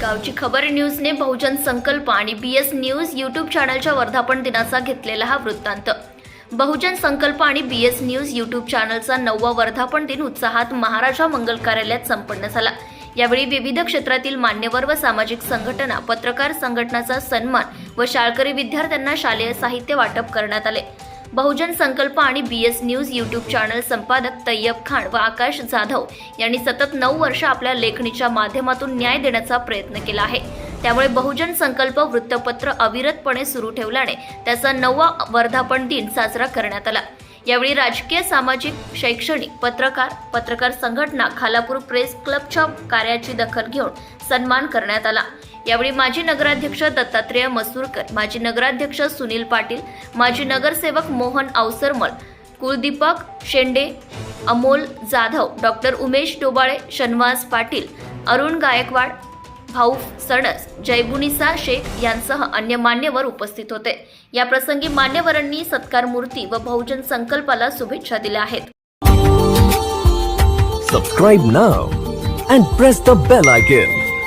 गावची खबर न्यूजने बहुजन संकल्प आणि बी एस न्यूज यूट्यूब चॅनलच्या वर्धापन दिनाचा घेतलेला हा वृत्तांत. बहुजन संकल्प आणि बी एस न्यूज यूट्यूब चॅनलचा नववा वर्धापन दिन उत्साहात महाराजा मंगल कार्यालयात संपन्न झाला. यावेळी विविध क्षेत्रातील मान्यवर व सामाजिक संघटना पत्रकार संघटनाचा सन्मान व शाळकरी विद्यार्थ्यांना शालेय साहित्य वाटप करण्यात आले. बहुजन संकल्प आणि B S news YouTube channel संपादक तय्यब खान व आकाश जाधव यांनी सतत नऊ वर्ष आपल्या लेखणीच्या माध्यमातून न्याय देण्याचा प्रयत्न केला आहे. त्यामुळे बहुजन संकल्प वृत्तपत्र अविरतपणे सुरू ठेवल्याने त्याचा नववा वर्धापन दिन साजरा करण्यात आला. यावेळी राजकीय सामाजिक शैक्षणिक पत्रकार पत्रकार संघटना खालापूर प्रेस क्लबच्या कार्याची दखल घेऊन सन्मान करण्यात आला. यावेळी माजी नगराध्यक्ष दत्तात्रेय मसूरकर माजी नगराध्यक्ष सुनील पाटील माजी नगरसेवक मोहन अवसरमल कुलदीपक शेंडे अमोल जाधव डॉक्टर उमेश डोबाळे शनवास पाटील अरुण गायकवाड भाऊ सणस जयबुनिसा शेख यांसह अन्य मान्यवर उपस्थित होते या प्रसंगी मान्यवरांनी सत्कार मूर्ती व बहुजन संकल्पाला शुभेच्छा दिल्या आहेत subscribe now and press the bell icon.